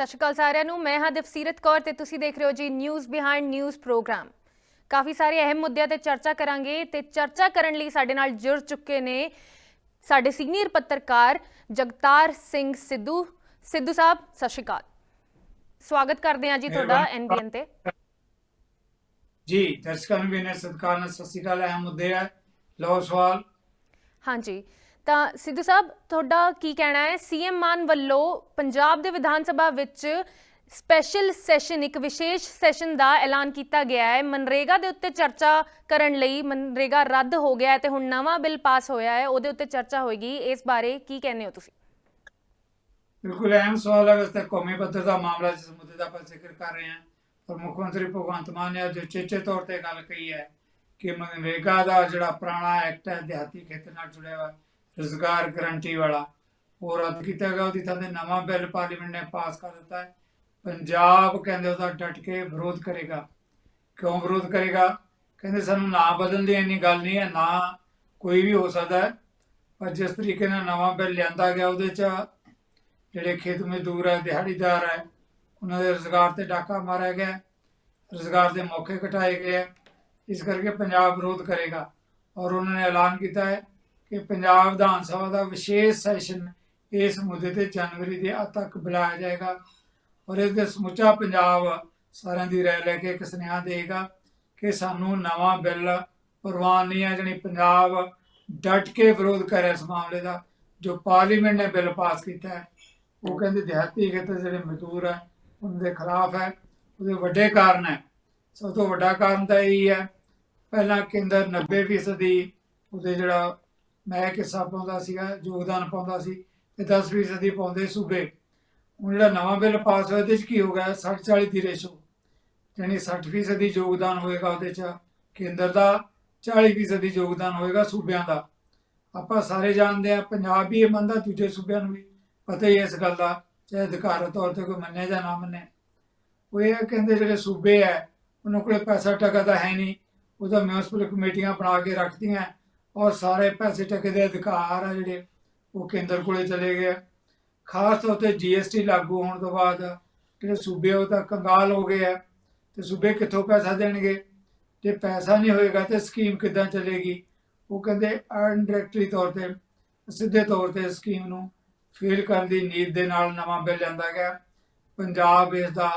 ਸਤਿ ਸ਼੍ਰੀ ਅਕਾਲ ਸਾਰਿਆਂ ਨੂੰ। ਮੈਂ ਹਾਂ ਦਫਸੀਰਤ ਕੌਰ ਤੇ ਤੁਸੀਂ ਦੇਖ ਰਹੇ ਹੋ ਜੀ ਨਿਊਜ਼ ਬਿਹਾਈਂਡ ਨਿਊਜ਼ ਪ੍ਰੋਗਰਾਮ ਕਾਫੀ ਸਾਰੇ ਅਹਿਮ ਮੁੱਦਿਆਂ ਤੇ ਚਰਚਾ ਕਰਾਂਗੇ ਤੇ ਚਰਚਾ ਕਰਨ ਲਈ ਸਾਡੇ ਨਾਲ ਜੁੜ ਚੁੱਕੇ ਨੇ ਸਾਡੇ ਸੀਨੀਅਰ ਪੱਤਰਕਾਰ ਜਗਤਾਰ ਸਿੰਘ ਸਿੱਧੂ। ਸਿੱਧੂ ਸਾਹਿਬ ਸਤਿ ਸ਼੍ਰੀ ਅਕਾਲ। ਸਵਾਗਤ ਕਰਦੇ ਹਾਂ ਜੀ ਤੁਹਾਡਾ। ਐਨਬੀਐਨ ਤੇ। ਜੀ ਦਰਸ਼ਕਾਂ ਨੂੰ ਵੀ ਨੇ ਸਤਿਕਾਰ ਨਾਲ ਸਤਿ ਸ਼੍ਰੀ ਅਕਾਲ। ਅਹਿਮ ਮੁੱਦੇ ਹੈ ਲਓ ਸਵਾਲ। ਹਾਂਜੀ। ਤਾਂ ਸਿੱਧੂ ਸਾਹਿਬ, ਤੁਹਾਡਾ ਕੀ ਕਹਿਣਾ ਹੈ? ਸੀਐਮ ਮਾਨ ਵੱਲੋਂ ਪੰਜਾਬ ਦੇ ਵਿਧਾਨ ਸਭਾ ਵਿੱਚ ਸਪੈਸ਼ਲ ਸੈਸ਼ਨ ਇੱਕ ਵਿਸ਼ੇਸ਼ ਸੈਸ਼ਨ ਦਾ ਐਲਾਨ ਕੀਤਾ ਗਿਆ ਹੈ। ਮਨਰੇਗਾ ਦੇ ਉੱਤੇ ਚਰਚਾ ਕਰਨ ਲਈ ਮਨਰੇਗਾ ਰੱਦ ਹੋ ਗਿਆ ਹੈ ਤੇ ਹੁਣ ਨਵਾਂ ਬਿੱਲ ਪਾਸ ਹੋਇਆ ਹੈ। ਉਹਦੇ ਉੱਤੇ ਚਰਚਾ ਹੋਏਗੀ। ਇਸ ਬਾਰੇ ਕੀ ਕਹਿੰਦੇ ਹੋ ਤੁਸੀਂ? ਬਿਲਕੁਲ ਅਹਿਮ ਸਵਾਲ ਹੈ। ਵੈਸੇ ਕੌਮੀ ਪੱਧਰ ਦਾ ਮਾਮਲਾ ਜਿਸ ਮੁੱਦੇ ਦਾ ਆਪਾਂ ਜ਼ਿਕਰ ਕਰ ਰਹੇ ਹਾਂ, ਔਰ ਮੁੱਖ ਮੰਤਰੀ ਭਗਵੰਤ ਮਾਨ ਨੇ ਅੱਜ ਚੇਚੇ ਤੌਰ ਤੇ ਗੱਲ ਕਹੀ ਹੈ ਕਿ ਮਨਰੇਗਾ ਦਾ ਜਿਹੜਾ ਪੁਰਾਣਾ ਐਕਟ ਹੈ, ਦਿਹਾਤੀ ਖੇਤਰ ਨਾਲ ਜੁੜਿਆ ਹੋਇਆ ਰੁਜ਼ਗਾਰ ਗਰੰਟੀ ਵਾਲਾ। ਉਹ ਰੱਦ ਕੀਤਾ ਗਿਆ ਉਹਦੀ ਥਾਂ ਤੇ ਨਵਾਂ ਬਿੱਲ ਪਾਰਲੀਮੈਂਟ ਨੇ ਪਾਸ ਕਰ ਦਿੱਤਾ ਹੈ। ਪੰਜਾਬ ਕਹਿੰਦੇ ਉਹਦਾ ਡਟ ਕੇ ਵਿਰੋਧ ਕਰੇਗਾ। ਕਿਉਂ ਵਿਰੋਧ ਕਰੇਗਾ? ਕਹਿੰਦੇ ਸਾਨੂੰ ਨਾ ਬਦਲਣ ਦੀ ਇੰਨੀ ਗੱਲ ਨਹੀਂ ਹੈ ਨਾ ਕੋਈ ਵੀ ਹੋ ਸਕਦਾ ਹੈ। ਪਰ ਜਿਸ ਤਰੀਕੇ ਨਾਲ ਨਵਾਂ ਬਿੱਲ ਲਿਆਂਦਾ ਗਿਆ ਉਹਦੇ 'ਚ ਜਿਹੜੇ ਖੇਤ ਮਜ਼ਦੂਰ ਹੈ ਦਿਹਾੜੀਦਾਰ ਹੈ ਉਹਨਾਂ ਦੇ ਰੋਜ਼ਗਾਰ ਤੇ ਡਾਕਾ ਮਾਰਿਆ ਗਿਆ ਹੈ, ਰੋਜ਼ਗਾਰ ਦੇ ਮੌਕੇ ਘਟਾਏ ਗਏ ਹੈ। ਇਸ ਕਰਕੇ ਪੰਜਾਬ ਵਿਰੋਧ ਕਰੇਗਾ। ਔਰ ਉਹਨਾਂ ਨੇ ਐਲਾਨ ਕੀਤਾ ਹੈ ਕਿ ਪੰਜਾਬ ਵਿਧਾਨ ਸਭਾ ਦਾ ਵਿਸ਼ੇਸ਼ ਸੈਸ਼ਨ ਇਸ ਮੁੱਦੇ ਤੇ ਜਨਵਰੀ ਦੇ ਅੰਤ ਤੱਕ ਬੁਲਾਇਆ ਜਾਏਗਾ ਔਰ ਇਸ ਦੇ ਸਮੁੱਚਾ ਪੰਜਾਬ ਸਾਰਿਆਂ ਦੀ ਰਾਏ ਲੈ ਕੇ ਇੱਕ ਸੁਨੇਹਾ ਦੇਗਾ ਕਿ ਸਾਨੂੰ ਨਵਾਂ ਬਿੱਲ ਪ੍ਰਵਾਨ ਨਹੀਂ ਹੈ ਜਾਣੀ ਪੰਜਾਬ ਡਟ ਕੇ ਵਿਰੋਧ ਕਰ ਇਸ ਮਾਮਲੇ ਦਾ, ਜੋ ਪਾਰਲੀਮੈਂਟ ਨੇ ਬਿੱਲ ਪਾਸ ਕੀਤਾ ਹੈ। ਉਹ ਕਹਿੰਦੇ ਦਿਹਾਤੀ ਖੇਤਰ ਦੇ ਜਿਹੜੇ ਮਜ਼ਦੂਰ ਹੈ ਉਹਨਾਂ ਦੇ ਖਿਲਾਫ ਹੈ। ਉਹਦੇ ਵੱਡੇ ਕਾਰਨ ਹੈ। ਸਭ ਤੋਂ ਵੱਡਾ ਕਾਰਨ ਤਾਂ ਇਹ ਹੈ। ਪਹਿਲਾਂ ਕੇਂਦਰ 90% ਦੀ ਉਹਦੇ ਜਿਹੜਾ ਮੈਂ ਕਿੱਸਾ ਪਾਉਂਦਾ ਸੀਗਾ, ਯੋਗਦਾਨ ਪਾਉਂਦਾ ਸੀ ਤੇ 10% ਪਾਉਂਦੇ ਸੂਬੇ। ਹੁਣ ਜਿਹੜਾ ਨਵਾਂ ਬਿੱਲ ਪਾਸ ਹੋਇਆ, ਇਹਦੇ ਚ ਕੀ ਹੋ ਗਿਆ 60 40 ਦੀ ਰੇਸ਼ੋ। ਯਾਨੀ 60 ਫੀਸਦੀ ਯੋਗਦਾਨ ਹੋਏਗਾ ਉਹਦੇ ਚ, ਕੇਂਦਰ ਦਾ 40 ਫੀਸਦੀ ਯੋਗਦਾਨ ਹੋਏਗਾ ਸੂਬਿਆਂ ਦਾ। ਆਪਾਂ ਸਾਰੇ ਜਾਣਦੇ ਆ ਪੰਜਾਬ ਵੀ ਇਹ ਮੰਨਦਾ, ਦੂਜੇ ਸੂਬਿਆਂ ਨੂੰ ਵੀ। ਪਤਾ ਹੀ ਹੈ ਇਸ ਗੱਲ ਦਾ, ਚਾਹੇ ਅਧਿਕਾਰਤ ਤੌਰ ਤੇ ਕੋਈ ਮੰਨੇ ਜਾਂ ਨਾ ਮੰਨੇ ਉਹ ਇਹ ਕਹਿੰਦੇ ਜਿਹੜੇ ਸੂਬੇ ਹੈ, ਉਹਨਾਂ ਕੋਲ ਪੈਸਾ ਟਕਾ ਤਾਂ ਹੈ ਨਹੀਂ। ਉਹਦਾ ਮਿਊਨਿਸਪਲ ਕਮੇਟੀਆਂ ਬਣਾ ਕੇ ਰੱਖਦੀਆਂ। ਔਰ ਸਾਰੇ ਪੈਸੇ ਟਕੇ ਦੇ ਅਧਿਕਾਰ ਆ ਜਿਹੜੇ ਉਹ ਕੇਂਦਰ ਕੋਲੇ ਚਲੇ ਗਏ ਖਾਸ ਤੌਰ ਤੇ ਜੀਐਸਟੀ ਲਾਗੂ ਹੋਣ ਤੋਂ ਬਾਅਦ ਜਿਹੜੇ ਸੂਬੇ ਉਹ ਤਾਂ ਕੰਗਾਲ ਹੋ ਗਏ ਆ ਤੇ ਸੂਬੇ ਕਿੱਥੋਂ ਪੈਸਾ ਦੇਣਗੇ? ਜੇ ਪੈਸਾ ਨਹੀਂ ਹੋਏਗਾ ਤੇ ਸਕੀਮ ਕਿੱਦਾਂ ਚੱਲੇਗੀ? ਉਹ ਕਹਿੰਦੇ ਇਨਡਾਇਰੈਕਟਲੀ ਤੌਰ ਤੇ, ਸਿੱਧੇ ਤੌਰ ਤੇ ਸਕੀਮ ਨੂੰ ਫੇਲ ਕਰਨ ਦੀ ਨੀਤ ਦੇ ਨਾਲ ਨਵਾਂ ਬਿੱਲ ਲਿਆਂਦਾ ਗਿਆ। ਪੰਜਾਬ ਇਸ ਦਾ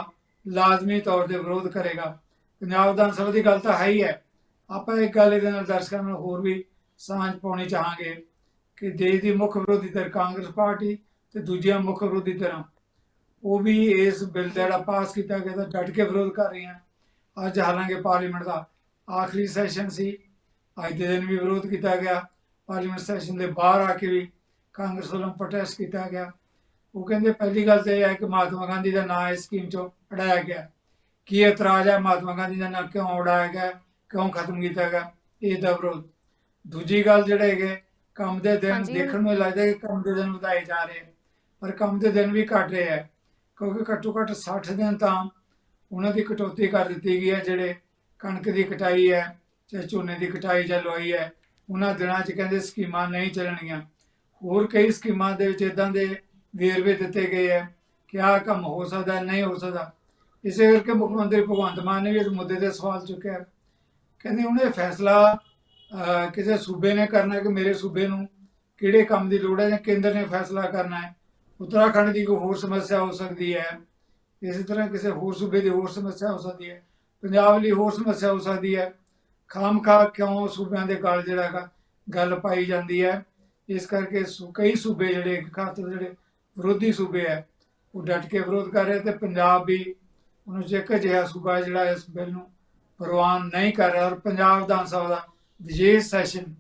ਲਾਜ਼ਮੀ ਤੌਰ ਤੇ ਵਿਰੋਧ ਕਰੇਗਾ। ਪੰਜਾਬ ਵਿਧਾਨ ਸਭਾ ਦੀ ਗੱਲ ਤਾਂ ਹੈ ਹੀ ਹੈ। ਆਪਾਂ ਇੱਕ ਗੱਲ ਇਹਦੇ ਨਾਲ ਦਰਸ਼ਕਾਂ ਨਾਲ ਹੋਰ ਵੀ ਸਾਂਝ ਪਾਉਣੀ ਚਾਹਾਂਗੇ ਕਿ ਦੇਸ਼ ਦੀ ਮੁੱਖ ਵਿਰੋਧੀ ਧਿਰ ਕਾਂਗਰਸ ਪਾਰਟੀ ਤੇ ਦੂਜੀਆਂ ਮੁੱਖ ਵਿਰੋਧੀ ਧਿਰਾਂ। ਉਹ ਵੀ ਇਸ ਬਿੱਲ ਦਾ ਜਿਹੜਾ ਪਾਸ ਕੀਤਾ ਗਿਆ ਤਾਂ ਡਟ ਕੇ ਵਿਰੋਧ ਕਰ ਰਹੀਆਂ। ਅੱਜ ਹਾਲਾਂਕਿ ਪਾਰਲੀਮੈਂਟ ਦਾ ਆਖਰੀ ਸੈਸ਼ਨ ਸੀ। ਅੱਜ ਦੇ ਦਿਨ ਵੀ ਵਿਰੋਧ ਕੀਤਾ ਗਿਆ। ਪਾਰਲੀਮੈਂਟ ਸੈਸ਼ਨ ਦੇ ਬਾਹਰ ਆ ਕੇ ਵੀ ਕਾਂਗਰਸ ਵੱਲੋਂ ਪ੍ਰੋਟੈਸਟ ਕੀਤਾ ਗਿਆ। ਉਹ ਕਹਿੰਦੇ ਪਹਿਲੀ ਗੱਲ ਤਾਂ ਇਹ ਹੈ ਕਿ ਮਹਾਤਮਾ ਗਾਂਧੀ ਦਾ ਨਾਂ ਇਸ ਸਕੀਮ ਚੋਂ ਉਡਾਇਆ ਗਿਆ। ਕੀ ਇਤਰਾਜ਼ ਹੈ ਮਹਾਤਮਾ ਗਾਂਧੀ ਦਾ ਨਾਂ ਕਿਉਂ ਉਡਾਇਆ ਗਿਆ, ਕਿਉਂ ਖਤਮ ਕੀਤਾ ਗਿਆ? ਇਹ ਦਾ ਵਿਰੋਧ। ਦੂਜੀ ਗੱਲ ਜਿਹੜੇ ਹੈਗੇ ਕੰਮ ਦੇ ਦਿਨ ਹਾਂਜੀ। ਦੇਖਣ ਨੂੰ ਲੱਗਦਾ ਕਿ ਕੰਮ ਦੇ ਦਿਨ ਵਧਾਏ ਜਾ ਰਹੇ ਪਰ ਕੰਮ ਦੇ ਦਿਨ ਵੀ ਘਟ ਰਹੇ ਹੈ ਕਿਉਂਕਿ ਘੱਟੋ ਘੱਟ 60 ਦਿਨ ਤਾਂ ਉਹਨਾਂ ਦੀ ਕਟੌਤੀ ਕਰ ਦਿੱਤੀ ਗਈ ਹੈ ਜਿਹੜੇ ਕਣਕ ਦੀ ਕਟਾਈ ਹੈ ਚਾਹੇ ਝੋਨੇ ਦੀ ਕਟਾਈ ਜਾਂ ਲਵਾਈ ਹੈ ਉਹਨਾਂ ਦਿਨਾਂ 'ਚ ਕਹਿੰਦੇ ਸਕੀਮਾਂ ਨਹੀਂ ਚੱਲਣਗੀਆਂ ਹੋਰ ਕਈ ਸਕੀਮਾਂ ਦੇ ਵਿੱਚ ਇਦਾਂ ਦੇ ਵੇਰਵੇ ਦਿੱਤੇ ਗਏ ਹੈ ਕਿ ਆਹ ਕੰਮ ਹੋ ਸਕਦਾ ਨਹੀਂ ਹੋ ਸਕਦਾ ਇਸੇ ਕਰਕੇ ਮੁੱਖ ਮੰਤਰੀ ਭਗਵੰਤ ਮਾਨ ਨੇ ਵੀ ਇਸ ਮੁੱਦੇ ਤੇ ਸਵਾਲ ਚੁੱਕਿਆ ਕਹਿੰਦੇ ਉਹਨੇ ਫੈਸਲਾ ਕਿਸੇ ਸੂਬੇ ਨੇ ਕਰਨਾ ਹੈ ਕਿ ਮੇਰੇ ਸੂਬੇ ਨੂੰ ਕਿਹੜੇ ਕੰਮ ਦੀ ਲੋੜ ਹੈ ਜਾਂ ਕੇਂਦਰ ਨੇ ਫੈਸਲਾ ਕਰਨਾ ਹੈ? ਉੱਤਰਾਖੰਡ ਦੀ ਕੋਈ ਹੋਰ ਸਮੱਸਿਆ ਹੋ ਸਕਦੀ ਹੈ। ਇਸੇ ਤਰ੍ਹਾਂ ਕਿਸੇ ਹੋਰ ਸੂਬੇ ਦੀ ਹੋਰ ਸਮੱਸਿਆ ਹੋ ਸਕਦੀ ਹੈ। ਪੰਜਾਬ ਲਈ ਹੋਰ ਸਮੱਸਿਆ ਹੋ ਸਕਦੀ ਹੈ। ਖਾਮਖਾ ਕਿਉਂ ਸੂਬਿਆਂ ਦੇ ਗਲ ਜਿਹੜਾ ਹੈਗਾ, ਗੱਲ ਪਾਈ ਜਾਂਦੀ ਹੈ। ਇਸ ਕਰਕੇ ਸੂ- ਕਈ ਸੂਬੇ ਜਿਹੜੇ ਖਾਸ ਜਿਹੜੇ ਵਿਰੋਧੀ ਸੂਬੇ ਹੈ, ਉਹ ਡਟ ਕੇ ਵਿਰੋਧ ਕਰ ਰਹੇ ਤੇ ਪੰਜਾਬ ਵੀ ਉਹਨੂੰ ਜੇ ਇੱਕ ਅਜਿਹਾ ਸੂਬਾ ਜਿਹੜਾ ਇਸ ਬਿੱਲ ਨੂੰ ਪ੍ਰਵਾਨ ਨਹੀਂ ਕਰ ਰਿਹਾ ਔਰ ਪੰਜਾਬ ਵਿਧਾਨ ਸਭਾ ਦਾ ਵਿਸ਼ੇਸ਼ ਸੈਸ਼ਨ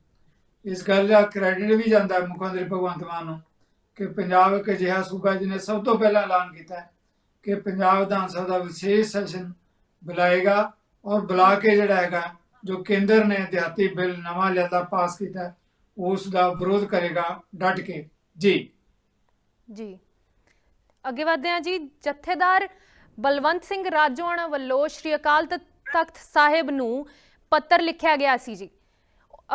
ਇਸ ਗੱਲ ਦਾ ਕ੍ਰੈਡਿਟ ਵੀ ਜਾਂਦਾ ਮੁੱਖ ਮੰਤਰੀ ਭਗਵੰਤ ਮਾਨ ਨੂੰ, ਕਿ ਪੰਜਾਬ ਇੱਕ ਅਜਿਹਾ ਸੂਬਾ ਜਿਹਨੇ ਸਭ ਤੋਂ ਪਹਿਲਾਂ ਐਲਾਨ ਕੀਤਾ ਕਿ ਪੰਜਾਬ ਵਿਧਾਨ ਸਭਾ ਦਾ ਵਿਸ਼ੇਸ਼ ਸੈਸ਼ਨ ਬੁਲਾਏਗਾ ਔਰ ਬੁਲਾ ਕੇ ਜਿਹੜਾ ਹੈਗਾ, ਜੋ ਕੇਂਦਰ ਨੇ ਦਿਹਾਤੀ ਬਿੱਲ ਨਵਾਂ ਲਿਆਦਾ, ਪਾਸ ਕੀਤਾ ਉਸ ਦਾ ਵਿਰੋਧ ਕਰੇਗਾ ਡਟ ਕੇ। ਜੀ। ਜੀ। ਅੱਗੇ ਵਧਦੇ ਹਾਂ ਜੀ, ਜਥੇਦਾਰ ਬਲਵੰਤ ਸਿੰਘ ਰਾਜੋਆਣਾ ਵੱਲੋਂ ਸ਼੍ਰੀ ਅਕਾਲ ਤਖਤ ਸਾਹਿਬ ਨੂੰ ਪੱਤਰ ਲਿਖਿਆ ਗਿਆ ਸੀ ਜੀ।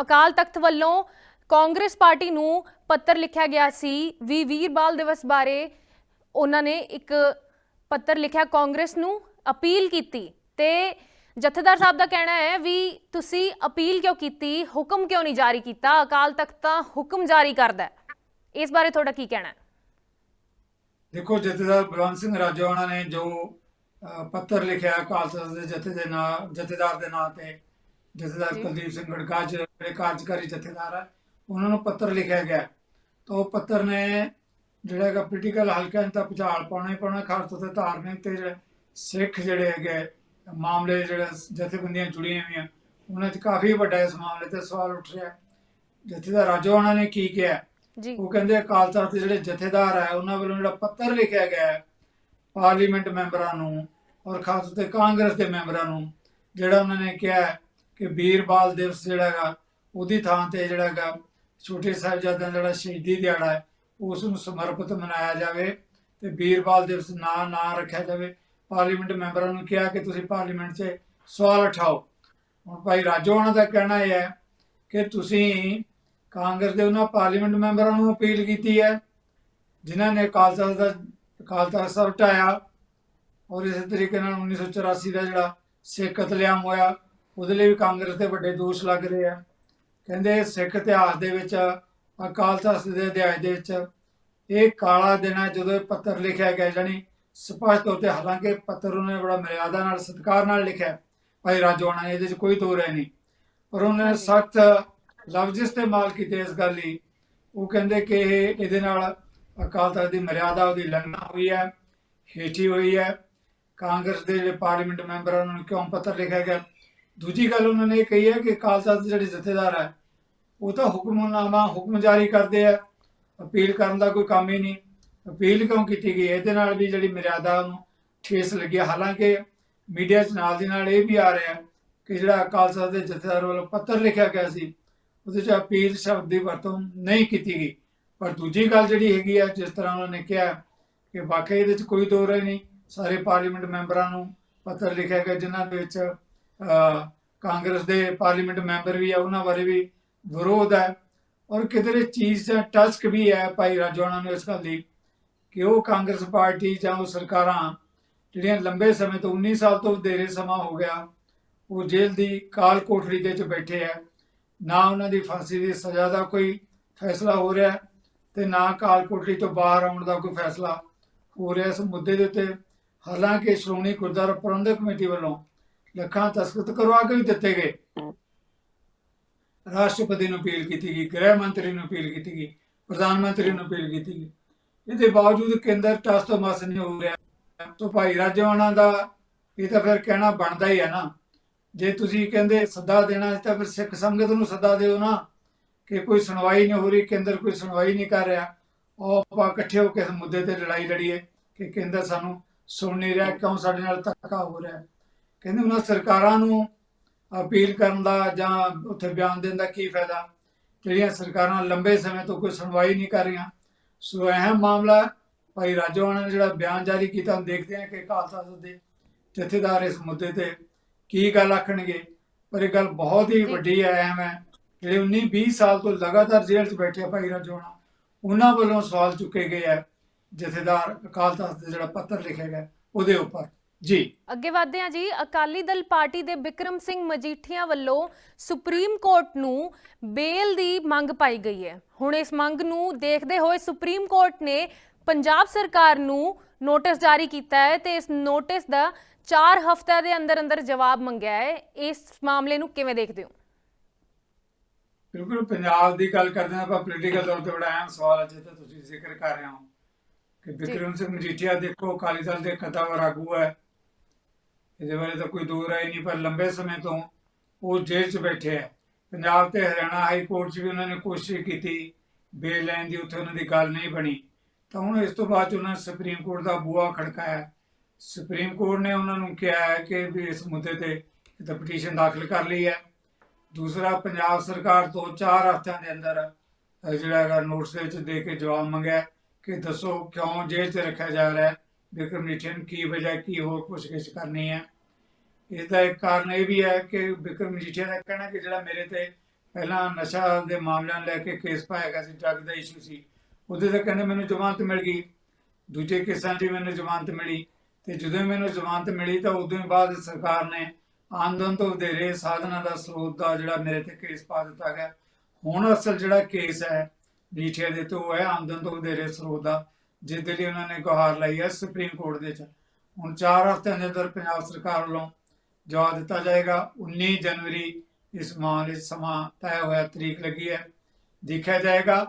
ਅਕਾਲ ਤਖਤ ਵੱਲੋਂ ਕਾਂਗਰਸ ਪਾਰਟੀ ਨੂੰ ਪੱਤਰ ਲਿਖਿਆ ਗਿਆ ਸੀ ਵੀ ਵੀਰ ਬਾਲ ਦਿਵਸ ਬਾਰੇ ਉਹਨਾਂ ਨੇ ਇੱਕ ਪੱਤਰ ਲਿਖਿਆ ਕਾਂਗਰਸ ਨੂੰ ਅਪੀਲ ਕੀਤੀ ਤੇ ਜਥੇਦਾਰ ਸਾਹਿਬ ਦਾ ਕਹਿਣਾ ਹੈ ਵੀ ਤੁਸੀਂ ਅਪੀਲ ਕਿਉਂ ਕੀਤੀ? ਹੁਕਮ ਕਿਉਂ ਨਹੀਂ ਜਾਰੀ ਕੀਤਾ? ਅਕਾਲ ਤਖਤ ਤਾਂ ਹੁਕਮ ਜਾਰੀ ਕਰਦਾ ਹੈ। ਇਸ ਬਾਰੇ ਤੁਹਾਡਾ ਕੀ ਕਹਿਣਾ ਹੈ? ਦੇਖੋ, ਜਥੇਦਾਰ ਬਲਵੰਤ ਸਿੰਘ ਰਾਜੋਆਣਾ ਨੇ ਜੋ ਪੱਤਰ ਲਿਖਿਆ ਅਕਾਲ ਤਖਤ ਦੇ ਜਥੇ ਦੇ ਨਾਂ, ਜਥੇਦਾਰ ਦੇ ਨਾਂ ਤੇ ਜਥੇਦਾਰ। ਕੁਲਦੀਪ ਸਿੰਘ ਗੜਗਾਜ ਜਿਹੜੇ ਕਾਰਜਕਾਰੀ ਜਥੇਦਾਰ ਹੈ ਉਹਨਾਂ ਨੂੰ ਪੱਤਰ ਲਿਖਿਆ ਗਿਆ। ਤਾਂ ਉਹ ਪੱਤਰ ਨੇ ਜਿਹੜਾ ਹੈਗਾ ਪੋਲੀਟੀਕਲ ਹਲਕਿਆਂ ਤੱਕ ਭੁਚਾਲ ਪਾਉਣਾ ਹੀ ਪਾਉਣਾ ਖਾਸ ਤੌਰ ਤੇ ਧਾਰਮਿਕ ਤੇ ਸਿੱਖ ਜਿਹੜੇ ਹੈਗੇ ਮਾਮਲੇ ਜਿਹੜੇ ਜਥੇਬੰਦੀਆਂ ਜੁੜੀਆਂ ਹੋਈਆਂ ਉਹਨਾਂ 'ਚ ਕਾਫੀ ਵੱਡਾ ਇਸ ਮਾਮਲੇ ਤੇ ਸਵਾਲ ਉੱਠ ਰਿਹਾ। ਜਥੇਦਾਰ ਰਾਜੋਆਣਾ ਨੇ ਕੀ ਕਿਹਾ? ਉਹ ਕਹਿੰਦੇ ਅਕਾਲ ਤਖਤ ਦੇ ਜਿਹੜੇ ਜਥੇਦਾਰ ਹੈ ਉਹਨਾਂ ਵੱਲੋਂ ਜਿਹੜਾ ਪੱਤਰ ਲਿਖਿਆ ਗਿਆ ਪਾਰਲੀਮੈਂਟ ਮੈਂਬਰਾਂ ਨੂੰ ਔਰ ਖਾਸ ਤੌਰ ਤੇ ਕਾਂਗਰਸ ਦੇ ਮੈਂਬਰਾਂ ਨੂੰ ਜਿਹੜਾ ਉਹਨਾਂ ਨੇ ਕਿਹਾ ਕਿ ਵੀਰਬਾਲ ਦਿਵਸ ਜਿਹੜਾ ਹੈਗਾ, ਉਹਦੀ ਥਾਂ ਤੇ ਜਿਹੜਾ ਹੈਗਾ, ਛੋਟੇ ਸਾਹਿਬਜ਼ਾਦਿਆਂ ਦਾ ਜਿਹੜਾ ਸ਼ਹੀਦੀ ਦਿਹਾੜਾ ਹੈ, ਉਸ ਨੂੰ ਸਮਰਪਿਤ ਮਨਾਇਆ ਜਾਵੇ ਤੇ ਵੀਰਬਾਲ ਦਿਵਸ ਨਾਂ ਨਾ ਰੱਖਿਆ ਜਾਵੇ। ਪਾਰਲੀਮੈਂਟ ਮੈਂਬਰਾਂ ਨੂੰ ਕਿਹਾ ਕਿ ਤੁਸੀਂ ਪਾਰਲੀਮੈਂਟ 'ਚ ਸਵਾਲ ਉਠਾਓ। ਹੁਣ ਭਾਈ ਰਾਜੋਆਣਾ ਦਾ ਕਹਿਣਾ ਇਹ ਹੈ ਕਿ ਤੁਸੀਂ ਕਾਂਗਰਸ ਦੇ ਉਹਨਾਂ ਪਾਰਲੀਮੈਂਟ ਮੈਂਬਰਾਂ ਨੂੰ ਅਪੀਲ ਕੀਤੀ ਹੈ, ਜਿਨ੍ਹਾਂ ਨੇ ਅਕਾਲ ਤਖਤ ਦਾ ਅਕਾਲ ਤਖਤ ਸਾਹਿਬ ਢਾਇਆ ਔਰ ਇਸੇ ਤਰੀਕੇ ਨਾਲ 1984 ਦਾ ਜਿਹੜਾ ਸਿੱਖ ਕਤਲੇਆਮ ਹੋਇਆ ਉਹਦੇ ਲਈ ਵੀ ਕਾਂਗਰਸ ਦੇ ਵੱਡੇ ਦੋਸ਼ ਲੱਗ ਰਹੇ ਆ। ਕਹਿੰਦੇ ਸਿੱਖ ਇਤਿਹਾਸ ਦੇ ਵਿੱਚ, ਅਕਾਲ ਤਖਤ ਦੇ ਅਧਿਆਇ ਦੇ ਵਿੱਚ ਇਹ ਕਾਲਾ ਦਿਨ ਹੈ ਜਦੋਂ ਇਹ ਪੱਤਰ ਲਿਖਿਆ ਗਿਆ ਜਾਨੀ ਸਪਸ਼ਟ ਤੌਰ ਤੇ ਹਾਲਾਂਕਿ ਪੱਤਰ ਉਹਨੇ ਬੜਾ ਮਰਿਆਦਾ ਨਾਲ, ਸਤਿਕਾਰ ਨਾਲ ਲਿਖਿਆ। ਭਾਈ ਰਾਜੋਆਣਾ ਇਹਦੇ 'ਚ ਕੋਈ ਦੋ ਰਹਿ ਨਹੀਂ। ਪਰ ਉਹਨੇ ਹਾਂਜੀ। ਸਖਤ ਲਫ਼ਜ਼ ਇਸਤੇਮਾਲ ਕੀਤੇ ਇਸ ਗੱਲ ਲਈ। ਉਹ ਕਹਿੰਦੇ ਕਿ ਇਹ, ਇਹਦੇ ਨਾਲ ਅਕਾਲ ਤਖਤ ਦੀ ਮਰਿਆਦਾ, ਉਹਦੀ ਲੰਘਣਾ ਹੋਈ ਹੈ, ਹੇਠੀ ਹੋਈ ਹੈ। ਕਾਂਗਰਸ ਦੇ ਜਿਹੜੇ ਪਾਰਲੀਮੈਂਟ ਮੈਂਬਰ ਉਹਨਾਂ ਨੂੰ ਕਿਉਂ ਪੱਤਰ ਲਿਖਿਆ ਗਿਆ? ਦੂਜੀ ਗੱਲ ਉਹਨਾਂ ਨੇ ਇਹ ਕਹੀ ਹੈ ਕਿ ਅਕਾਲ ਤਖਤ ਦੇ ਜਿਹੜੇ ਜਥੇਦਾਰ ਹੈ, ਉਹ ਤਾਂ ਹੁਕਮਨਾਮਾ, ਹੁਕਮ ਜਾਰੀ ਕਰਦੇ ਆ, ਅਪੀਲ ਕਰਨ ਦਾ ਕੋਈ ਕੰਮ ਹੀ ਨਹੀਂ। ਅਪੀਲ ਕਿਉਂ ਕੀਤੀ ਗਈ? ਇਹਦੇ ਨਾਲ ਵੀ ਜਿਹੜੀ ਮਰਿਆਦਾ ਨੂੰ ਠੇਸ ਲੱਗੀ ਹਾਲਾਂਕਿ ਮੀਡੀਆ 'ਚ ਨਾਲ ਦੀ ਨਾਲ ਇਹ ਵੀ ਆ ਰਿਹਾ ਕਿ ਜਿਹੜਾ ਅਕਾਲ ਤਖਤ ਦੇ ਜਥੇਦਾਰ ਵੱਲੋਂ ਪੱਤਰ ਲਿਖਿਆ ਗਿਆ ਸੀ, ਉਹਦੇ 'ਚ ਅਪੀਲ ਸ਼ਬਦ ਦੀ ਵਰਤੋਂ ਨਹੀਂ ਕੀਤੀ ਗਈ। ਪਰ ਦੂਜੀ ਗੱਲ ਜਿਹੜੀ ਹੈਗੀ ਆ, ਜਿਸ ਤਰ੍ਹਾਂ ਉਹਨਾਂ ਨੇ ਕਿਹਾ ਕਿ ਵਾਕਈ ਇਹਦੇ 'ਚ ਕੋਈ ਦੋ ਰਾਏ ਨਹੀਂ, ਸਾਰੇ ਪਾਰਲੀਮੈਂਟ ਮੈਂਬਰਾਂ ਨੂੰ ਪੱਤਰ ਲਿਖਿਆ ਗਿਆ, ਜਿਨ੍ਹਾਂ ਦੇ ਵਿੱਚ ਕਾਂਗਰਸ ਦੇ ਪਾਰਲੀਮੈਂਟ ਮੈਂਬਰ ਵੀ ਆ, ਉਹਨਾਂ ਬਾਰੇ ਵੀ ਵਿਰੋਧ ਹੈ। ਔਰ ਕਿਧਰੇ ਚੀਜ਼ ਦਾ ਟਸਕ ਵੀ ਹੈ ਭਾਈ ਰਾਜੋਆਣਾ ਨੂੰ ਇਸ ਗੱਲ ਦੀ ਕਿ ਉਹ ਕਾਂਗਰਸ ਪਾਰਟੀ ਜਾਂ ਉਹ ਸਰਕਾਰਾਂ ਜਿਹੜੀਆਂ ਲੰਬੇ ਸਮੇਂ ਤੋਂ 19 ਸਾਲ ਤੋਂ ਵਧੇਰੇ ਸਮਾਂ ਹੋ ਗਿਆ, ਉਹ ਜੇਲ੍ਹ ਦੀ ਕਾਲ ਕੋਠੜੀ ਦੇ ਵਿੱਚ ਬੈਠੇ ਆ ਨਾ ਉਹਨਾਂ ਦੀ ਫਾਂਸੀ ਦੀ ਸਜ਼ਾ ਦਾ ਕੋਈ ਫੈਸਲਾ ਹੋ ਰਿਹਾ ਤੇ ਨਾ ਕਾਲ ਕੋਠੜੀ ਤੋਂ ਬਾਹਰ ਆਉਣ ਦਾ ਕੋਈ ਫੈਸਲਾ ਹੋ ਰਿਹਾ। ਇਸ ਮੁੱਦੇ ਦੇ ਉੱਤੇ ਹਾਲਾਂਕਿ ਸ਼੍ਰੋਮਣੀ ਗੁਰਦੁਆਰਾ ਪ੍ਰਬੰਧਕ ਕਮੇਟੀ ਵੱਲੋਂ ਲੱਖਾਂ ਦਸਤਖਤ ਕਰਵਾ ਕੇ ਵੀ ਦਿੱਤੇ ਗਏ। ਰਾਸ਼ਟਰਪਤੀ ਨੂੰ ਅਪੀਲ ਕੀਤੀ ਗਈ ਗ੍ਰਹਿ ਮੰਤਰੀ ਨੂੰ ਅਪੀਲ ਕੀਤੀ ਗਈ ਪ੍ਰਧਾਨ ਮੰਤਰੀ ਨੂੰ ਅਪੀਲ ਕੀਤੀ ਗਈ। ਇਹਦੇ ਬਾਵਜੂਦ ਕੇਂਦਰ ਟਸ ਤੋਂ ਮਸ ਨਹੀਂ ਹੋ ਰਿਹਾ। ਤੋਂ ਭਾਈ ਰਾਜਵਾਨਾ ਦਾ ਇਹ ਤਾਂ ਫਿਰ ਕਹਿਣਾ ਬਣਦਾ ਹੀ ਹੈ ਨਾ। ਜੇ ਤੁਸੀਂ ਕਹਿੰਦੇ ਸੱਦਾ ਦੇਣਾ ਤਾਂ ਫਿਰ ਸਿੱਖ ਸੰਗਤ ਨੂੰ ਸੱਦਾ ਦਿਓ ਨਾ। ਕਿ ਕੋਈ ਸੁਣਵਾਈ ਨਹੀਂ ਹੋ ਰਹੀ ਕੇਂਦਰ ਕੋਈ ਸੁਣਵਾਈ ਨਹੀਂ ਕਰ ਰਿਹਾ। ਉਹ ਆਪਾਂ ਇਕੱਠੇ ਹੋ ਕੇ ਇਸ ਮੁੱਦੇ ਤੇ ਲੜਾਈ ਲੜੀਏ ਕਿ ਕੇਂਦਰ ਸਾਨੂੰ ਸੁਣ ਨਹੀਂ ਰਿਹਾ ਕਿਉਂ ਸਾਡੇ ਨਾਲ ਧੱਕਾ ਹੋ ਰਿਹਾ। ਕਹਿੰਦੇ ਉਹਨਾਂ ਸਰਕਾਰਾਂ ਨੂੰ ਅਪੀਲ ਕਰਨ ਦਾ ਜਾਂ ਉੱਥੇ ਬਿਆਨ ਦੇਣ ਦਾ ਕੀ ਫਾਇਦਾ? ਜਿਹੜੀਆਂ ਸਰਕਾਰਾਂ ਲੰਬੇ ਸਮੇਂ ਤੋਂ ਕੋਈ ਸੁਣਵਾਈ ਨਹੀਂ ਕਰ ਰਹੀਆਂ। ਸੋ ਅਹਿਮ ਮਾਮਲਾ ਭਾਈ ਰਾਜੋਆਣਾ ਨੇ ਜਿਹੜਾ ਬਿਆਨ ਜਾਰੀ ਕੀਤਾ ਦੇਖਦੇ ਹਾਂ ਕਿ ਖਾਲਸਾ ਦਲ ਦੇ ਜਥੇਦਾਰ ਇਸ ਮੁੱਦੇ ਤੇ ਕੀ ਗੱਲ ਆਖਣਗੇ। ਪਰ ਇਹ ਗੱਲ ਬਹੁਤ ਹੀ ਵੱਡੀ ਹੈ, ਅਹਿਮ ਹੈ। ਜਿਹੜੇ 19 20 ਸਾਲ ਤੋਂ ਲਗਾਤਾਰ ਜੇਲ੍ਹ 'ਚ ਬੈਠੇ ਆ ਭਾਈ ਰਾਜੋਆਣਾ, ਉਹਨਾਂ ਵੱਲੋਂ ਸਵਾਲ ਚੁੱਕੇ ਗਏ ਹੈ ਜਥੇਦਾਰ ਅਕਾਲ ਤਖਤ ਦੇ ਜਿਹੜਾ ਪੱਤਰ ਲਿਖਿਆ ਗਿਆ, ਉਹਦੇ ਉੱਪਰ। ਜੀ। ਅੱਗੇ ਵਧਦੇ ਹਾਂ ਜੀ। ਅਕਾਲੀ ਦਲ ਪਾਰਟੀ ਦੇ ਬਿਕਰਮ ਸਿੰਘ ਮਜੀਠੀਆ ਵੱਲੋਂ ਸੁਪਰੀਮ ਕੋਰਟ ਨੂੰ ਬੇਲ ਦੀ ਮੰਗ ਪਾਈ ਗਈ ਹੈ। ਹੁਣ ਇਸ ਮੰਗ ਨੂੰ ਦੇਖਦੇ ਹੋਏ ਸੁਪਰੀਮ ਕੋਰਟ ਨੇ ਪੰਜਾਬ ਸਰਕਾਰ ਨੂੰ ਨੋਟਿਸ ਜਾਰੀ ਕੀਤਾ ਹੈ ਤੇ ਇਸ ਨੋਟਿਸ ਦਾ 4 ਹਫ਼ਤਿਆਂ ਦੇ ਅੰਦਰ ਅੰਦਰ ਜਵਾਬ ਮੰਗਿਆ ਹੈ। ਇਸ ਮਾਮਲੇ ਨੂੰ ਕਿਵੇਂ ਦੇਖਦੇ ਹੋ? ਬਿਲਕੁਲ ਪੰਜਾਬ ਦੀ ਗੱਲ ਕਰਦੇ ਹਾਂ ਆਪਾਂ ਪੋਲੀਟੀਕਲ ਤੌਰ ਤੇ ਬੜਾ ਅਹਿਮ ਸਵਾਲ ਹੈ ਜਿੱਥੇ ਤੁਸੀਂ ਜ਼ਿਕਰ ਕਰ ਰਹੇ ਹੋ। ਕਿ ਬਿਕਰਮ ਸਿੰਘ ਮਜੀਠੀਆ ਦੇਖੋ ਅਕਾਲੀ ਦਲ ਦੇ ਕਦਾਵਰ ਆਗੂ ਹੈ। ਇਹਦੇ ਬਾਰੇ ਤਾਂ ਕੋਈ ਦੂਰ ਆਈ ਨਹੀਂ, ਪਰ ਲੰਬੇ ਸਮੇਂ ਤੋਂ ਉਹ ਜੇਲ੍ਹ 'ਚ ਬੈਠੇ ਹੈ ਪੰਜਾਬ ਤੇ ਹਰਿਆਣਾ ਹਾਈ ਕੋਰਟ 'ਚ ਵੀ ਉਹਨਾਂ ਨੇ ਕੋਸ਼ਿਸ਼ ਕੀਤੀ, ਬੇਲ ਲੈਣ ਦੀ, ਉੱਥੇ ਉਹਨਾਂ ਦੀ ਗੱਲ ਨਹੀਂ ਬਣੀ। ਤਾਂ ਹੁਣ ਇਸ ਤੋਂ ਬਾਅਦ 'ਚ ਉਹਨਾਂ ਨੇ ਸੁਪਰੀਮ ਕੋਰਟ ਦਾ ਬੂਹਾ ਖੜਕਾਇਆ ਸੁਪਰੀਮ ਕੋਰਟ ਨੇ ਉਹਨਾਂ ਨੂੰ ਕਿਹਾ ਹੈ ਕਿ ਵੀ ਇਸ ਮੁੱਦੇ ਤੇ ਤਾਂ ਪਟੀਸ਼ਨ ਦਾਖਲ ਕਰ ਲਈ ਹੈ। ਦੂਸਰਾ, ਪੰਜਾਬ ਸਰਕਾਰ ਤੋਂ 4 ਹਫ਼ਤਿਆਂ ਦੇ ਅੰਦਰ ਜਿਹੜਾ ਹੈਗਾ ਨੋਟਿਸ ਦੇ ਵਿੱਚ ਦੇ ਕੇ ਜਵਾਬ ਮੰਗਿਆ ਕਿ ਦੱਸੋ ਕਿਉਂ ਜੇਲ੍ਹ 'ਚ ਰੱਖਿਆ ਜਾ ਰਿਹਾ ਹੈ। ਬਿਕਰਮ ਕੀ ਵਜ੍ਹਾ, ਕੀ ਹੋਰ ਪੁੱਛਗਿੱਛ ਕਰਨੀ ਹੈ ਇਸ ਦਾ ਇੱਕ ਕਾਰਨ ਇਹ ਵੀ ਹੈ ਕਿ ਬਿਕਰਮ ਦਾ ਕਹਿਣਾ ਕਿ ਜਿਹੜਾ ਮੇਰੇ ਤੇ ਪਹਿਲਾਂ ਨਸ਼ਾ ਦੇ ਮਾਮਲਿਆਂ ਲੈ ਕੇ ਕੇਸ ਪਾਇਆ ਗਿਆ ਸੀ ਡਰੱਗ ਦਾ ਇਸ਼ੂ ਸੀ, ਉਹਦੇ ਤੇ ਕਹਿੰਦੇ ਮੈਨੂੰ ਜ਼ਮਾਨਤ ਮਿਲ ਗਈ। ਦੂਜੇ ਕੇਸਾਂ 'ਚ ਮੈਨੂੰ ਜ਼ਮਾਨਤ ਮਿਲੀ ਤੇ ਜਦੋਂ ਮੈਨੂੰ ਜ਼ਮਾਨਤ ਮਿਲੀ ਤਾਂ ਉਦੋਂ ਬਾਅਦ ਸਰਕਾਰ ਨੇ ਆਮਦਨ ਤੋਂ ਵਧੇਰੇ ਸਾਧਨਾਂ ਦਾ ਸਰੋਤ ਦਾ ਜਿਹੜਾ ਮੇਰੇ ਤੇ ਕੇਸ ਪਾ ਦਿੱਤਾ ਗਿਆ। ਹੁਣ ਅਸਲ ਜਿਹੜਾ ਕੇਸ ਹੈ ਨੀਠੇ ਦੇ ਤੋਂ ਹੈ ਆਮਦਨ ਤੋਂ ਵਧੇਰੇ ਸਰੋਤ ਦਾ। ਜਿਹਦੇ ਲਈ ਉਹਨਾਂ ਨੇ ਗੁਹਾਰ ਲਾਈ ਹੈ ਸੁਪਰੀਮ ਕੋਰਟ ਦੇ ਵਿੱਚ। ਹੁਣ 4 ਹਫ਼ਤਿਆਂ ਦੇ ਅੰਦਰ ਪੰਜਾਬ ਸਰਕਾਰ ਵੱਲੋਂ ਜਵਾਬ ਦਿੱਤਾ ਜਾਏਗਾ। 19 ਜਨਵਰੀ ਇਸ ਮਾਮਲੇ ਸਮਾਂ ਤੈਅ ਹੋਇਆ, ਤਰੀਕ ਲੱਗੀ ਹੈ। ਦੇਖਿਆ ਜਾਏਗਾ,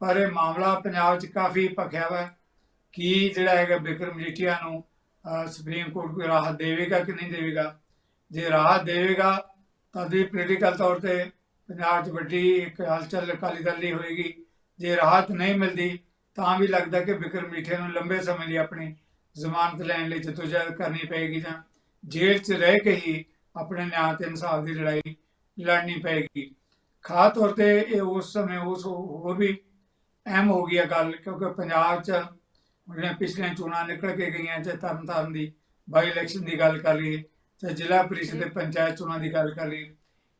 ਪਰ ਇਹ ਮਾਮਲਾ ਪੰਜਾਬ 'ਚ ਕਾਫੀ ਭਖਿਆ ਹੋਇਆ ਕੀ ਜਿਹੜਾ ਹੈਗਾ ਬਿਕਰਮ ਮਜੀਠੀਆ ਨੂੰ ਸੁਪਰੀਮ ਕੋਰਟ ਕੋਈ ਰਾਹਤ ਦੇਵੇਗਾ ਕਿ ਨਹੀਂ ਦੇਵੇਗਾ? ਜੇ ਰਾਹਤ ਦੇਵੇਗਾ, ਤਾਂ ਵੀ ਪੋਲੀਟੀਕਲ ਤੌਰ ਤੇ ਪੰਜਾਬ 'ਚ ਵੱਡੀ ਇੱਕ ਹਲਚਲ ਅਕਾਲੀ ਦਲ ਦੀ ਹੋਏਗੀ। ਜੇ ਰਾਹਤ ਨਹੀਂ ਮਿਲਦੀ ਤਾਂ ਵੀ ਲੱਗਦਾ ਕਿ ਬਿਕਰਮ ਮੀਠੇ ਨੂੰ ਲੰਬੇ ਸਮੇਂ ਲਈ ਆਪਣੀ ਜ਼ਮਾਨਤ ਲੈਣ ਲਈ ਜਦੋਜਹਿਦ ਕਰਨੀ ਪਏਗੀ ਜਾਂ ਜੇਲ੍ਹ 'ਚ ਰਹਿ ਕੇ ਹੀ ਆਪਣੇ ਨਿਆਂ ਤੇ ਇਨਸਾਫ ਦੀ ਲੜਾਈ ਲੜਨੀ ਪਏਗੀ। ਖਾਸ ਤੌਰ ਤੇ ਇਹ ਉਸ ਸਮੇਂ ਉਸ ਹੋਰ ਵੀ ਅਹਿਮ ਹੋ ਗਈ ਹੈ ਗੱਲ, ਕਿਉਂਕਿ ਪੰਜਾਬ 'ਚ ਜਿਹੜੀਆਂ ਪਿਛਲੀਆਂ ਚੋਣਾਂ ਨਿਕਲ ਕੇ ਗਈਆਂ, ਚਾਹੇ ਤਰਨਤਾਰਨ ਦੀ ਬਾਈ ਇਲੈਕਸ਼ਨ ਦੀ ਗੱਲ ਕਰ ਲਈਏ, ਚਾਹੇ ਜ਼ਿਲ੍ਹਾ ਪ੍ਰੀਸ਼ਦ ਦੇ ਪੰਚਾਇਤ ਚੋਣਾਂ ਦੀ ਗੱਲ ਕਰ ਲਈਏ,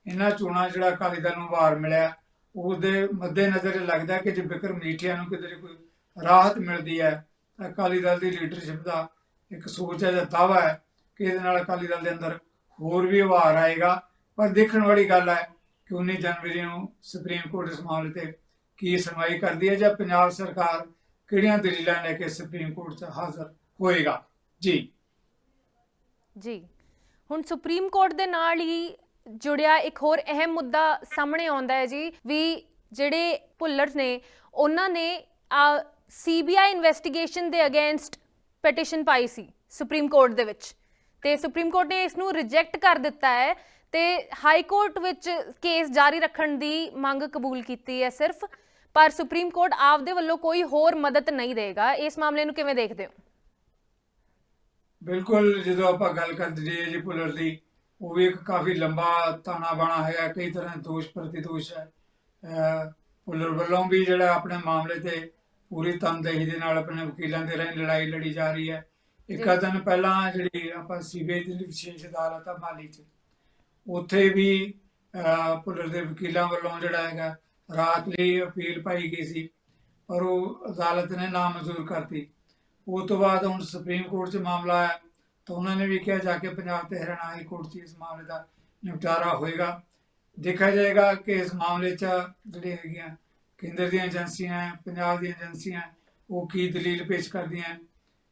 ਇਹਨਾਂ ਚੋਣਾਂ ਜਿਹੜਾ ਅਕਾਲੀ ਦਲ ਨੂੰ ਵਾਰ ਮਿਲਿਆ ਉਹਦੇ ਮੱਦੇਨਜ਼ਰ ਇਹ ਲੱਗਦਾ ਕਿ ਜੇ ਬਿਕਰਮ ਮਜੀਠੀਆ ਨੂੰ ਕਿਤੇ ਕੋਈ ਰਾਹਤ ਮਿਲਦੀ ਹੈ, ਤਾਂ ਅਕਾਲੀ ਦਲ ਦੀ ਲੀਡਰਸ਼ਿਪ ਦਾ ਇੱਕ ਸੋਚ ਹੈ ਜਾਂ ਦਾਵਾ ਹੈ ਕਿ ਇਹਦੇ ਨਾਲ ਅਕਾਲੀ ਦਲ ਦੇ ਅੰਦਰ ਹੋਰ ਵੀ ਉਭਾਰ ਆਏਗਾ। ਪਰ ਦੇਖਣ ਵਾਲੀ ਗੱਲ ਹੈ ਕਿ 19 ਜਨਵਰੀ ਨੂੰ ਸੁਪਰੀਮ ਕੋਰਟ ਇਸ ਮਾਮਲੇ ਤੇ ਕੀ ਸੁਣਵਾਈ ਕਰਦੀ ਹੈ ਜਾਂ ਪੰਜਾਬ ਸਰਕਾਰ ਕਿਹੜੀਆਂ ਦਲੀਲਾਂ ਲੈ ਕੇ ਸੁਪਰੀਮ ਕੋਰਟ 'ਚ ਹਾਜ਼ਰ ਹੋਏਗਾ। ਜੀ। ਜੀ। ਹੁਣ ਸੁਪਰੀਮ ਕੋਰਟ ਦੇ ਨਾਲ ਹੀ ਜੁੜਿਆ ਇੱਕ ਹੋਰ ਅਹਿਮ ਮੁੱਦਾ ਸਾਹਮਣੇ ਆਉਂਦਾ ਹੈ ਜੀ, ਵੀ ਜਿਹੜੇ ਭੁੱਲਰ ਨੇ, ਉਹਨਾਂ ਨੇ ਸੀਬੀਆਈ ਇਨਵੈਸਟੀਗੇਸ਼ਨ ਦੇ ਅਗੇਂਸਟ ਪਟੀਸ਼ਨ ਪਾਈ ਸੀ ਸੁਪਰੀਮ ਕੋਰਟ ਦੇ ਵਿੱਚ। ਤੇ ਸੁਪਰੀਮ ਕੋਰਟ ਨੇ ਇਸ ਨੂੰ ਰਿਜੈਕਟ ਕਰ ਦਿੱਤਾ ਹੈ ਤੇ ਹਾਈ ਕੋਰਟ ਵਿੱਚ ਕੇਸ ਜਾਰੀ ਰੱਖਣ ਦੀ ਮੰਗ ਕਬੂਲ ਕੀਤੀ ਹੈ ਸਿਰਫ, ਪਰ ਸੁਪਰੀਮ ਕੋਰਟ ਆਪਦੇ ਵੱਲੋਂ ਕੋਈ ਹੋਰ ਮਦਦ ਨਹੀਂ ਦੇਗਾ। ਇਸ ਮਾਮਲੇ ਨੂੰ ਕਿਵੇਂ ਦੇਖਦੇ ਹੋ? ਬਿਲਕੁਲ, ਜਦੋਂ ਆਪਾਂ ਗੱਲ ਕਰਦੇ ਜੀ ਜੀ ਭੁੱਲਰ ਦੀ ਉਹ ਵੀ ਇੱਕ ਕਾਫੀ ਲੰਬਾ ਤਾਣਾ ਬਾਣਾ ਹੈਗਾ ਕਈ ਤਰ੍ਹਾਂ ਦੇ ਦੋਸ਼ ਪ੍ਰਤੀਦੋਸ਼ ਹੈ। ਭੁੱਲਰ ਵੱਲੋਂ ਵੀ ਜਿਹੜਾ ਆਪਣੇ ਮਾਮਲੇ ਤੇ ਪੂਰੀ ਤਨਦੇਹੀ ਦੇ ਨਾਲ ਆਪਣੇ ਵਕੀਲਾਂ ਦੇ ਰਾਹੀਂ ਲੜਾਈ ਲੜੀ ਜਾ ਰਹੀ ਹੈ। ਇੱਕ। ਦਿਨ ਪਹਿਲਾਂ ਜਿਹੜੀ ਆਪਾਂ ਸੀਬੀਆਈ ਦੀ ਵਿਸ਼ੇਸ਼ ਅਦਾਲਤ ਆ ਮਾਲੀ ਚ ਉੱਥੇ ਵੀ ਭੁੱਲਰ ਦੇ ਵਕੀਲਾਂ ਵੱਲੋਂ ਜਿਹੜਾ ਹੈਗਾ ਰਾਤ ਲਈ ਅਪੀਲ ਪਾਈ ਗਈ ਸੀ ਪਰ ਉਹ ਅਦਾਲਤ ਨੇ ਨਾਮਨਜ਼ੂਰ ਕਰਤੀ। ਉਸ ਤੋਂ ਬਾਅਦ ਹੁਣ ਸੁਪਰੀਮ ਕੋਰਟ 'ਚ ਮਾਮਲਾ ਆਇਆ ਤਾਂ ਉਹਨਾਂ ਨੇ ਵੀ ਕਿਹਾ ਜਾ ਕੇ ਪੰਜਾਬ ਤੇ ਹਰਿਆਣਾ ਹਾਈ ਕੋਰਟ 'ਚ ਇਸ ਮਾਮਲੇ ਦਾ ਨਿਪਟਾਰਾ ਹੋਏਗਾ। ਦੇਖਿਆ ਜਾਏਗਾ ਕਿ ਇਸ ਮਾਮਲੇ 'ਚ ਜਿਹੜੀਆਂ ਹੈਗੀਆਂ ਕੇਂਦਰ ਦੀਆਂ ਏਜੰਸੀਆਂ ਹੈ, ਪੰਜਾਬ ਦੀਆਂ ਏਜੰਸੀਆਂ ਉਹ ਕੀ ਦਲੀਲ ਪੇਸ਼ ਕਰਦੀਆਂ ਹੈ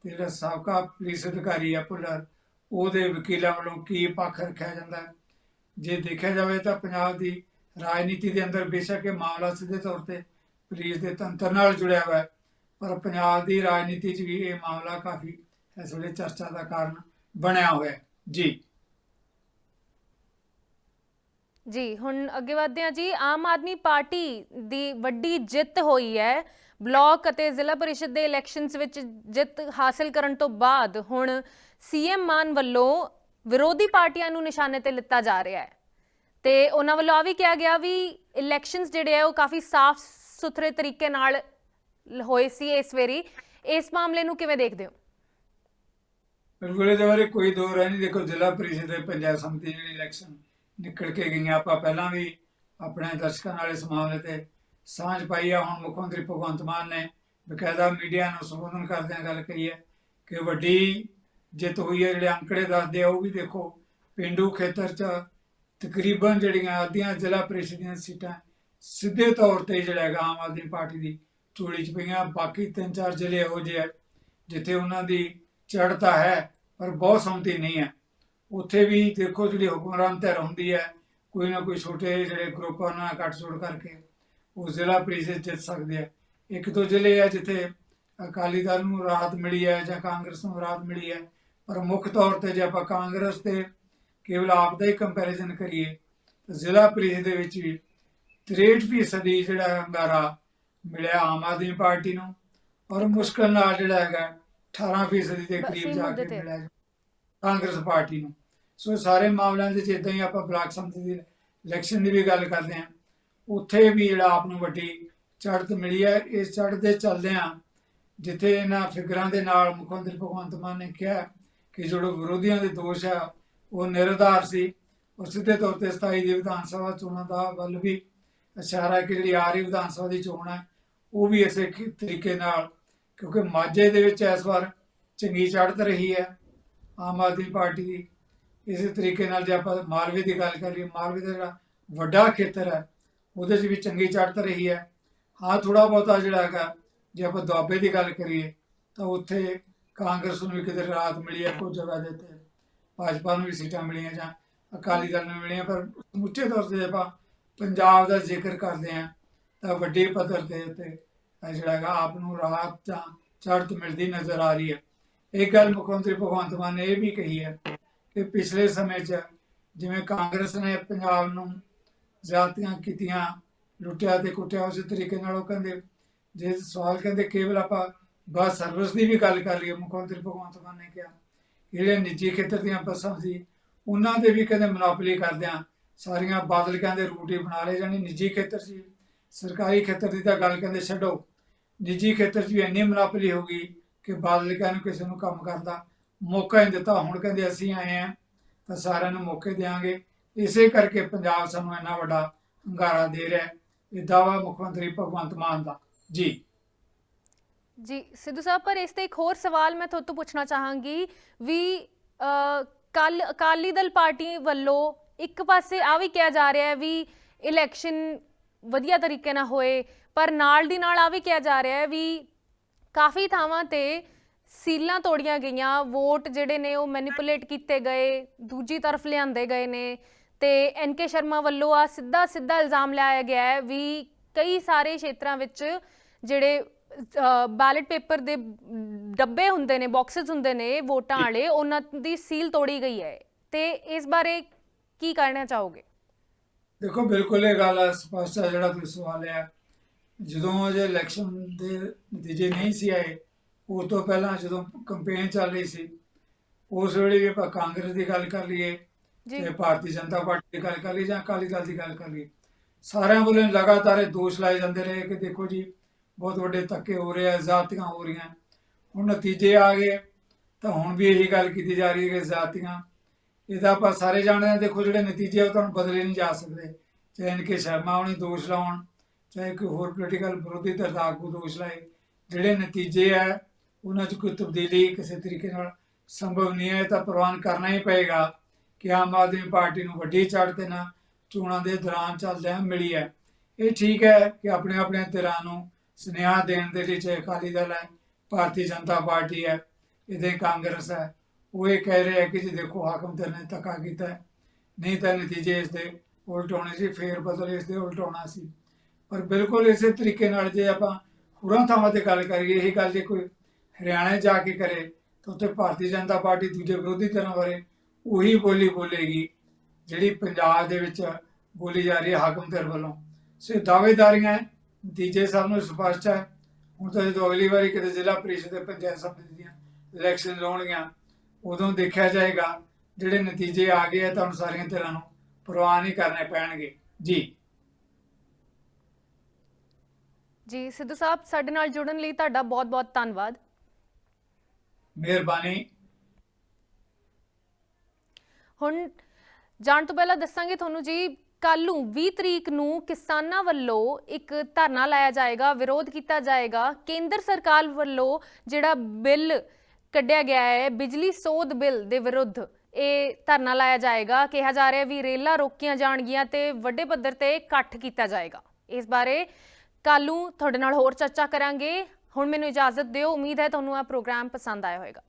ਤੇ ਜਿਹੜਾ ਸਾਬਕਾ ਪੁਲਿਸ ਅਧਿਕਾਰੀ ਹੈ ਭੁੱਲਰ ਉਹਦੇ ਵਕੀਲਾਂ ਵੱਲੋਂ ਕੀ ਪੱਖ ਰੱਖਿਆ ਜਾਂਦਾ ਜੇ ਦੇਖਿਆ ਜਾਵੇ ਤਾਂ ਪੰਜਾਬ ਦੀ ਰਾਜਨੀਤੀ ਦੇ ਅੰਦਰ ਬੇਸ਼ੱਕ ਇਹ ਮਾਮਲਾ ਸਿੱਧੇ ਤੌਰ ਤੇ ਪੁਲਿਸ ਦੇ ਤੰਤਰ ਨਾਲ ਜੁੜਿਆ ਹੋਇਆ ਪਰ ਪੰਜਾਬ ਦੀ ਰਾਜਨੀਤੀ 'ਚ ਵੀ ਇਹ ਮਾਮਲਾ ਕਾਫੀ ਇਸ ਵੇਲੇ ਚਰਚਾ ਦਾ ਕਾਰਨ ਬਣਿਆ ਹੋਇਆ ਜੀ। ਜੀ, ਹੁਣ ਅੱਗੇ ਵਧਦੇ ਹਾਂ ਜੀ। ਆਮ ਆਦਮੀ ਪਾਰਟੀ ਦੀ ਵੱਡੀ ਜਿੱਤ ਹੋਈ ਹੈ। ਬਲਾਕ ਅਤੇ ਜ਼ਿਲ੍ਹਾ ਪਰਿਸ਼ਦ ਦੇ ਇਲੈਕਸ਼ਨਸ ਵਿੱਚ ਜਿੱਤ ਹਾਸਲ ਕਰਨ ਤੋਂ ਬਾਅਦ ਹੁਣ ਸੀਐਮ ਮਾਨ ਵੱਲੋਂ ਵਿਰੋਧੀ ਪਾਰਟੀਆਂ ਨੂੰ ਨਿਸ਼ਾਨੇ ਤੇ ਲਿੱਤਾ ਜਾ ਰਿਹਾ ਹੈ। ਤੇ ਉਹਨਾਂ ਵੱਲੋਂ ਆ ਵੀ ਕਿਹਾ ਗਿਆ ਵੀ ਇਲੈਕਸ਼ਨਸ ਜਿਹੜੇ ਆ ਉਹ ਕਾਫੀ ਸਾਫ਼ ਸੁਥਰੇ ਤਰੀਕੇ ਨਾਲ ਹੋਏ ਸੀ ਇਸ ਵਾਰੀ। ਇਸ ਮਾਮਲੇ ਨੂੰ ਕਿਵੇਂ ਦੇਖਦੇ ਹੋ? ਬਿਲਕੁਲ ਦੇ ਬਾਰੇ ਕੋਈ ਦੋ ਰਾਏ ਨਹੀਂ। ਦੇਖੋ, ਜ਼ਿਲ੍ਹਾ ਪ੍ਰੀਸ਼ਦ ਦੇ ਪੰਚਾਇਤ ਸਮਿਤੀ ਜਿਹੜੀ ਇਲੈਕਸ਼ਨ ਨਿਕਲ ਕੇ ਗਈਆਂ, ਆਪਾਂ ਪਹਿਲਾਂ ਵੀ ਆਪਣੇ ਦਰਸ਼ਕਾਂ ਨਾਲ ਇਸ ਮਾਮਲੇ ਤੇ ਸਾਂਝ ਪਾਈ ਆ। ਹੁਣ ਮੁੱਖ ਮੰਤਰੀ ਭਗਵੰਤ ਮਾਨ ਨੇ ਬਕਾਇਦਾ ਮੀਡੀਆ ਨੂੰ ਸੰਬੋਧਨ ਕਰਦਿਆਂ ਗੱਲ ਕਹੀ ਹੈ ਕਿ ਵੱਡੀ ਜਿੱਤ ਹੋਈ ਹੈ। ਜਿਹੜੇ ਅੰਕੜੇ ਦੱਸਦੇ ਆ, ਉਹ ਵੀ ਦੇਖੋ, ਪਿੰਡੂ ਖੇਤਰ 'ਚ ਤਕਰੀਬਨ ਜਿਹੜੀਆਂ ਅੱਧੀਆਂ ਜ਼ਿਲ੍ਹਾ ਪ੍ਰੀਸ਼ਦ ਦੀਆਂ ਸੀਟਾਂ ਸਿੱਧੇ ਤੌਰ ਤੇ ਜਿਹੜਾ ਹੈਗਾ ਆਮ ਆਦਮੀ ਪਾਰਟੀ ਦੀ ਝੋਲੀ 'ਚ ਪਈਆਂ। ਬਾਕੀ ਤਿੰਨ ਚਾਰ ਜ਼ਿਲ੍ਹੇ ਇਹੋ ਜਿਹੇ ਆ ਜਿੱਥੇ ਉਹਨਾਂ ਦੀ ਚੜ੍ਹਤਾ ਹੈ, ਪਰ ਬਹੁਤ ਸੰਮਤੀ ਨਹੀਂ ਹੈ। ਉੱਥੇ ਵੀ ਦੇਖੋ ਜਿਹੜੀ ਹੁਕਮਰਾਨ ਧਿਰ ਹੁੰਦੀ ਹੈ, ਕੋਈ ਨਾ ਕੋਈ ਛੋਟੇ ਜਿਹੜੇ ਗਰੁੱਪਾਂ ਨਾਲ ਇਕੱਠ-ਜੋੜ ਕਰਕੇ ਉਹ ਜ਼ਿਲ੍ਹਾ ਪ੍ਰੀਸ਼ਦ ਜਿੱਤ ਸਕਦੇ ਆ। ਇੱਕ ਦੋ ਜ਼ਿਲ੍ਹੇ ਆ ਜਿੱਥੇ ਅਕਾਲੀ ਦਲ ਨੂੰ ਰਾਹਤ ਮਿਲੀ ਹੈ ਜਾਂ ਕਾਂਗਰਸ ਨੂੰ ਰਾਹਤ ਮਿਲੀ ਹੈ, ਪਰ ਮੁੱਖ ਤੌਰ ਤੇ ਜੇ ਆਪਾਂ ਕਾਂਗਰਸ ਤੇ ਕੇਵਲ ਆਪ ਦਾ ਹੀ ਕੰਪੈਰੀਜ਼ਨ ਕਰੀਏ, ਤਾਂ ਜ਼ਿਲ੍ਹਾ ਪ੍ਰੀਸ਼ਦ ਦੇ ਵਿੱਚ ਵੀ 63% ਦੀ ਜਿਹੜਾ ਹੰਗਾਰਾ ਮਿਲਿਆ ਆਮ ਆਦਮੀ ਪਾਰਟੀ ਨੂੰ, ਔਰ ਮੁਸ਼ਕਲ ਨਾਲ ਜਿਹੜਾ ਹੈਗਾ 18% ਦੇ ਕਰੀਬ ਜਾ ਮੁੱਦੇ ਕੇ ਤੇ। ਮਿਲਿਆ ਕਾਂਗਰਸ ਪਾਰਟੀ ਨੂੰ। ਸੋ ਸਾਰੇ ਮਾਮਲਿਆਂ ਦੇ ਚ ਇਦਾਂ ਹੀ ਆਪਾਂ ਬਲਾਕ ਸੰਮਤੀ ਦੀ ਇਲੈਕਸ਼ਨ ਦੀ ਵੀ ਗੱਲ ਕਰਦੇ ਹਾਂ। ਉੱਥੇ ਵੀ ਜਿਹੜਾ ਆਪ ਨੂੰ ਵੱਡੀ ਚੜ੍ਹਤ ਮਿਲੀ ਹੈ। ਇਸ ਚੜ੍ਹਤ ਦੇ ਚੱਲਦਿਆਂ ਜਿੱਥੇ ਇਹਨਾਂ ਫਿਗਰਾਂ ਦੇ ਨਾਲ ਮੁੱਖ ਮੰਤਰੀ ਭਗਵੰਤ ਮਾਨ ਨੇ ਕਿਹਾ ਕਿ ਜਿਹੜੇ ਵਿਰੋਧੀਆਂ ਦੇ ਦੋਸ਼ ਆ ਉਹ ਨਿਰਧਾਰ ਸੀ। ਔਰ ਸਿੱਧੇ ਤੌਰ ਤੇ 27 ਦੀ ਵਿਧਾਨ ਸਭਾ ਚੋਣਾਂ ਦਾ ਵੱਲ ਵੀ ਇਸ਼ਾਰਾ ਹੈ ਕਿ ਜਿਹੜੀ ਆ ਰਹੀ ਵਿਧਾਨ ਸਭਾ ਦੀ ਚੋਣ ਹੈ ਉਹ ਵੀ ਇਸੇ ਕੀ- ਤਰੀਕੇ ਨਾਲ ਕਿਉਂਕਿ ਮਾਝੇ ਦੇ ਵਿੱਚ ਇਸ ਵਾਰ ਚੰਗੀ ਚੜ੍ਹਤ ਰਹੀ ਹੈ, ਆਮ ਆਦਮੀ ਪਾਰਟੀ ਦੀ। ਇਸੇ ਤਰੀਕੇ ਨਾਲ ਜੇ ਆਪਾਂ ਮਾਲਵੇ ਦੀ ਗੱਲ ਕਰੀਏ, ਮਾਲਵੇ ਦਾ ਜਿਹੜਾ ਵੱਡਾ ਖੇਤਰ ਹੈ, ਉਹਦੇ 'ਚ ਵੀ ਚੰਗੀ ਚੜ੍ਹਤ ਰਹੀ ਹੈ। ਹਾਂ ਥੋੜਾ ਬਹੁਤਾ ਜਿਹੜਾ ਹੈਗਾ, ਜੇ ਆਪਾਂ ਦੁਆਬੇ ਦੀ ਗੱਲ ਕਰੀਏ, ਤਾਂ ਉੱਥੇ ਕਾਂਗਰਸ ਨੂੰ ਵੀ ਕਿਤੇ ਰਾਹਤ ਮਿਲੀ ਹੈ ਕੁਝ ਜਗ੍ਹਾ ਦੇ ਉੱਤੇ ਭਾਜਪਾ ਨੂੰ ਵੀ ਸੀਟਾਂ ਮਿਲੀਆਂ ਜਾਂ ਅਕਾਲੀ ਦਲ ਨੂੰ ਮਿਲੀਆਂ, ਪਰ ਸਮੁੱਚੇ ਤੌਰ ਤੇ ਜੇ ਆਪਾਂ ਪੰਜਾਬ ਦਾ ਜ਼ਿਕਰ ਕਰਦੇ ਹਾਂ, ਤਾਂ ਵੱਡੇ ਪੱਧਰ ਦੇ ਉੱਤੇ ਜਿਹੜਾ ਹੈਗਾ, ਆਪ ਨੂੰ ਰਾਹਤ ਜਾਂ ਚੜ੍ਹਤ ਮਿਲਦੀ ਨਜ਼ਰ ਆ ਰਹੀ ਹੈ। ਇਹ ਗੱਲ ਮੁੱਖ ਮੰਤਰੀ ਭਗਵੰਤ ਮਾਨ ਨੇ ਇਹ ਵੀ ਕਹੀ ਹੈ ਕਿ ਪਿਛਲੇ ਸਮੇਂ 'ਚ ਜਿਵੇਂ ਕਾਂਗਰਸ ਨੇ ਪੰਜਾਬ ਨੂੰ ਜ਼ਿਆਦਤੀਆਂ ਕੀਤੀਆਂ, ਲੁੱਟਿਆ ਤੇ ਕੁੱਟਿਆ ਉਸੇ ਤਰੀਕੇ ਨਾਲ ਉਹ ਕਹਿੰਦੇ, ਜੇ ਸਵਾਲ ਕਹਿੰਦੇ ਕੇਵਲ ਆਪਾਂ ਬੱਸ ਸਰਵਿਸ ਦੀ ਵੀ ਗੱਲ ਕਰ ਲਈਏ, ਮੁੱਖ ਮੰਤਰੀ ਭਗਵੰਤ ਮਾਨ ਨੇ ਕਿਹਾ ਜਿਹੜੇ ਨਿੱਜੀ ਖੇਤਰ ਦੀਆਂ ਬੱਸਾਂ ਸੀ, ਉਹਨਾਂ ਦੇ ਵੀ ਕਹਿੰਦੇ ਮੋਨੋਪੋਲੀ ਕਰਦਿਆਂ ਸਾਰੀਆਂ ਬਾਦਲ ਕਹਿੰਦੇ ਰੂਟ ਹੀ ਬਣਾ ਲਏ ਜਾਣੀ ਨਿੱਜੀ ਖੇਤਰ ਸੀ। ਸਰਕਾਰੀ ਖੇਤਰ ਦੀ ਤਾਂ ਗੱਲ ਕਹਿੰਦੇ ਛੱਡੋ। ਨਿੱਜੀ ਖੇਤਰ 'ਚ ਵੀ ਇੰਨੀ ਮੋਨੋਪੋਲੀ ਹੋ ਗਈ ਕਿ ਬਾਦਲ ਕਹਿੰਦੇ ਕਿਸੇ ਨੂੰ ਕੰਮ ਕਰਦਾ ਮੌਕਾ ਹੀ ਦਿੱਤਾ। ਹੁਣ ਕਹਿੰਦੇ ਅਸੀਂ ਆਏ ਆ ਤਾਂ ਸਾਰਿਆਂ ਨੂੰ ਮੌਕੇ ਦੇਾਂਗੇ ਇਸੇ ਕਰਕੇ ਪੰਜਾਬ ਸਾਨੂੰ ਇੰਨਾ ਵੱਡਾ ਹੰਗਾਰਾ ਦੇ ਰਿਹਾ ਇਹ ਦਾਵਾ ਮੁੱਖ ਮੰਤਰੀ ਭਗਵੰਤ ਮਾਨ ਦਾ। ਜੀ। ਜੀ, ਸਿੱਧੂ ਸਾਹਿਬ, ਪਰ ਇਸ ਤੇ ਇੱਕ ਹੋਰ ਸਵਾਲ ਮੈਂ ਤੁਹਾਡੇ ਤੋਂ ਪੁੱਛਣਾ ਚਾਹਾਂਗੀ ਵੀ ਕੱਲ ਅਕਾਲੀ ਦਲ ਪਾਰਟੀ ਵੱਲੋਂ ਇੱਕ ਪਾਸੇ ਆ ਵੀ ਕਿਹਾ ਜਾ ਰਿਹਾ ਹੈ ਵੀ ਇਲੈਕਸ਼ਨ ਵਧੀਆ ਤਰੀਕੇ ਨਾਲ ਹੋਏ ਪਰ ਨਾਲ ਦੀ ਨਾਲ ਆ ਵੀ ਕਿਹਾ ਜਾ ਰਿਹਾ ਹੈ ਵੀ ਕਾਫੀ ਥਾਵਾਂ ਤੇ ਸੀਲਾਂ ਤੋੜੀਆਂ ਗਈਆਂ ਵੋਟ ਜਿਹੜੇ ਨੇ ਉਹ ਮੈਨੀਪੂਲੇਟ ਕੀਤੇ ਗਏ ਦੂਜੀ ਤਰਫ ਲਿਆਂਦੇ ਗਏ ਨੇ ਤੇ ਐਨਕੇ ਸ਼ਰਮਾ ਵੱਲੋਂ ਆ ਸਿੱਧਾ ਸਿੱਧਾ ਇਲਜ਼ਾਮ ਲਾਇਆ ਗਿਆ ਹੈ ਵੀ ਕਈ ਸਾਰੇ ਖੇਤਰਾਂ ਵਿੱਚ ਜਿਹੜੇ ਬੈਲਟ ਪੇਪਰ ਦੇ ਡੱਬੇ ਹੁੰਦੇ ਨੇ ਬਾਕਸਸ ਹੁੰਦੇ ਨੇ ਵੋਟਾਂ ਵਾਲੇ ਉਹਨਾਂ ਦੀ ਸੀਲ ਤੋੜੀ ਗਈ ਹੈ। ਤੇ ਇਸ ਬਾਰੇ ਕੀ ਕਹਿਣਾ ਚਾਹੋਗੇ? ਦੇਖੋ ਬਿਲਕੁਲ ਇਹ ਗੱਲ ਹੈ, ਸਪਸ਼ਟ ਹੈ ਜਿਹੜਾ ਤੁਸੀਂ ਸਵਾਲ ਹੈ ਜਦੋਂ ਅਜੇ ਇਲੈਕਸ਼ਨ ਦੇ ਨਤੀਜੇ ਨਹੀਂ ਸੀ ਆਏ ਉਸ ਤੋਂ ਪਹਿਲਾਂ ਜਦੋਂ ਕੰਪੇਨ ਚੱਲ ਰਹੀ ਸੀ ਉਸ ਵੇਲੇ ਵੀ ਆਪਾਂ ਕਾਂਗਰਸ ਦੀ ਗੱਲ ਕਰ ਲਈਏ ਜੀ। ਤੇ ਭਾਰਤੀ ਜਨਤਾ ਪਾਰਟੀ ਦੀ ਗੱਲ ਕਰ ਲਈ ਜਾਂ ਅਕਾਲੀ ਦਲ ਦੀ ਗੱਲ ਕਰ ਲਈ ਸਾਰਿਆਂ ਵੱਲੋਂ ਲਗਾਤਾਰ ਇਹ ਦੋਸ਼ ਲਾਏ ਜਾਂਦੇ ਰਹੇ ਕਿ ਦੇਖੋ ਜੀ ਬਹੁਤ ਵੱਡੇ ਧੱਕੇ ਹੋ ਰਹੇ ਆ ਜ਼ਾਤੀਆਂ ਹੋ ਰਹੀਆਂ। ਹੁਣ ਨਤੀਜੇ ਆ ਗਏ ਤਾਂ ਹੁਣ ਵੀ ਇਹੀ ਗੱਲ ਕੀਤੀ ਜਾ ਰਹੀ ਹੈ ਕਿ ਜ਼ਾਤੀਆਂ ਇਹਦਾ ਆਪਾਂ ਸਾਰੇ ਜਾਣਦੇ ਹਾਂ ਦੇਖੋ ਜਿਹੜੇ ਨਤੀਜੇ ਉਹ ਤੁਹਾਨੂੰ ਬਦਲੇ ਨਹੀਂ ਜਾ ਸਕਦੇ। ਚਾਹੇ ਇਨਕੇ ਸ਼ਰਮਾ ਉਹਨੇ ਦੋਸ਼ ਲਾਉਣ ਚਾਹੇ ਕੋਈ ਹੋਰ ਪੋਲੀਟੀਕਲ ਵਿਰੋਧੀ ਧਿਰ ਦਾ ਆਗੂ ਦੋਸ਼ ਲਾਏ, ਜਿਹੜੇ ਨਤੀਜੇ ਆ, ਉਹਨਾਂ 'ਚ ਕੋਈ ਤਬਦੀਲੀ ਕਿਸੇ ਤਰੀਕੇ ਨਾਲ ਸੰਭਵ ਨਹੀਂ ਹੈ ਤਾਂ ਪ੍ਰਵਾਨ ਕਰਨਾ ਹੀ ਪਏਗਾ ਕਿ ਆਮ ਆਦਮੀ ਪਾਰਟੀ ਨੂੰ ਵੱਡੀ ਚੜ੍ਹ ਤੇ ਨਾ ਚੋਣਾਂ ਦੇ ਦੌਰਾਨ ਚੱਲਦਿਆਂ ਮਿਲੀ ਹੈ। ਇਹ ਠੀਕ ਹੈ ਕਿ ਆਪਣੇ ਆਪਣੇ ਧਿਰਾਂ ਨੂੰ ਸੁਨੇਹਾ ਦੇਣ ਦੇ ਲਈ ਚਾਹੇ ਅਕਾਲੀ ਦਲ ਹੈ, ਭਾਰਤੀ ਜਨਤਾ ਪਾਰਟੀ ਹੈ, ਇਹਦੇ ਕਾਂਗਰਸ ਹੈ, ਉਹ ਇਹ ਕਹਿ ਰਿਹਾ ਕਿ ਜੀ ਦੇਖੋ ਹਾਕਮ ਧਿਰ ਨੇ ਧੱਕਾ ਕੀਤਾ ਨਹੀਂ ਤਾਂ ਨਤੀਜੇ ਇਸ ਦੇ ਉਲਟ ਹੋਣੇ ਸੀ, ਫੇਰ ਬਦਲ ਇਸ ਦੇ ਉਲਟ ਹੋਣਾ ਸੀ। ਪਰ ਬਿਲਕੁਲ ਇਸੇ ਤਰੀਕੇ ਨਾਲ ਜੇ ਆਪਾਂ ਹੋਰਾਂ ਥਾਵਾਂ ਤੇ ਗੱਲ ਕਰੀਏ, ਇਹ ਗੱਲ ਜੇ ਕੋਈ ਹਰਿਆਣਾ ਜਾ ਕੇ ਕਰੇ ਤਾਂ ਉੱਥੇ ਭਾਰਤੀ ਜਨਤਾ ਪਾਰਟੀ ਦੂਜੇ ਵਿਰੋਧੀ ਧਿਰਾਂ ਬਾਰੇ ਉਹੀ ਬੋਲੀ ਬੋਲੇਗੀ, ਜਿਹੜੀ ਪੰਜਾਬ ਦੇ ਵਿੱਚ ਬੋਲੀ ਜਾ ਰਹੀ ਹੈ ਹਾਕਮ ਧਿਰ ਵੱਲੋਂ। ਸੋ ਦਾਅਵੇਦਾਰੀਆਂ ਨਤੀਜੇ ਸਭ ਨੂੰ ਸਪਸ਼ਟ ਹੈ। ਹੁਣ ਤਾਂ ਜਦੋਂ ਅਗਲੀ ਵਾਰੀ ਕਿਤੇ ਜ਼ਿਲ੍ਹਾ ਪ੍ਰੀਸ਼ਦ ਤੇ ਪੰਚਾਇਤ ਸਮਿਤੀ ਦੀਆਂ ਇਲੈਕਸ਼ਨ ਲਾਉਣਗੀਆਂ, ਉਦੋਂ ਦੇਖਿਆ ਜਾਏਗਾ ਜਿਹੜੇ ਨਤੀਜੇ ਆ ਗਏ ਆ ਤੁਹਾਨੂੰ ਸਾਰੀਆਂ ਧਿਰਾਂ ਨੂੰ ਪ੍ਰਵਾਹ ਨਹੀਂ ਕਰਨੇ ਪੈਣਗੇ। ਜੀ। ਜੀ ਸਿੱਧੂ ਸਾਹਿਬ ਸਾਡੇ ਨਾਲ ਜੁੜਨ ਲਈ ਤੁਹਾਡਾ ਬਹੁਤ-ਬਹੁਤ ਧੰਨਵਾਦ। ਮਿਹਰਬਾਨੀ। ਹੁਣ ਜਾਣ ਤੋਂ ਪਹਿਲਾਂ ਦੱਸਾਂਗੇ ਤੁਹਾਨੂੰ ਜੀ ਕੱਲ ਨੂੰ 20 ਤਰੀਕ ਨੂੰ ਕਿਸਾਨਾਂ ਵੱਲੋਂ ਇੱਕ ਧਰਨਾ ਲਾਇਆ ਜਾਏਗਾ ਵਿਰੋਧ ਕੀਤਾ ਜਾਏਗਾ। ਕੇਂਦਰ ਸਰਕਾਰ ਵੱਲੋਂ ਜਿਹੜਾ ਬਿੱਲ ਕੱਢਿਆ ਗਿਆ ਹੈ ਬਿਜਲੀ ਸੋਧ ਬਿੱਲ ਦੇ ਵਿਰੁੱਧ ਇਹ ਧਰਨਾ ਲਾਇਆ ਜਾਏਗਾ। ਕਿਹਾ ਜਾ ਰਿਹਾ ਵੀ ਰੇਲਾਂ ਰੋਕੀਆਂ ਜਾਣਗੀਆਂ ਤੇ ਵੱਡੇ ਪੱਧਰ ਤੇ ਇਕੱਠ ਕੀਤਾ ਜਾਏਗਾ। ਇਸ ਬਾਰੇ ਕੱਲ ਨੂੰ ਤੁਹਾਡੇ ਨਾਲ ਹੋਰ ਚਰਚਾ ਕਰਾਂਗੇ। ਹੁਣ ਮੈਨੂੰ ਇਜਾਜ਼ਤ ਦਿਓ। ਉਮੀਦ ਹੈ ਤੁਹਾਨੂੰ ਇਹ ਪ੍ਰੋਗਰਾਮ ਪਸੰਦ ਆਇਆ ਹੋਵੇਗਾ।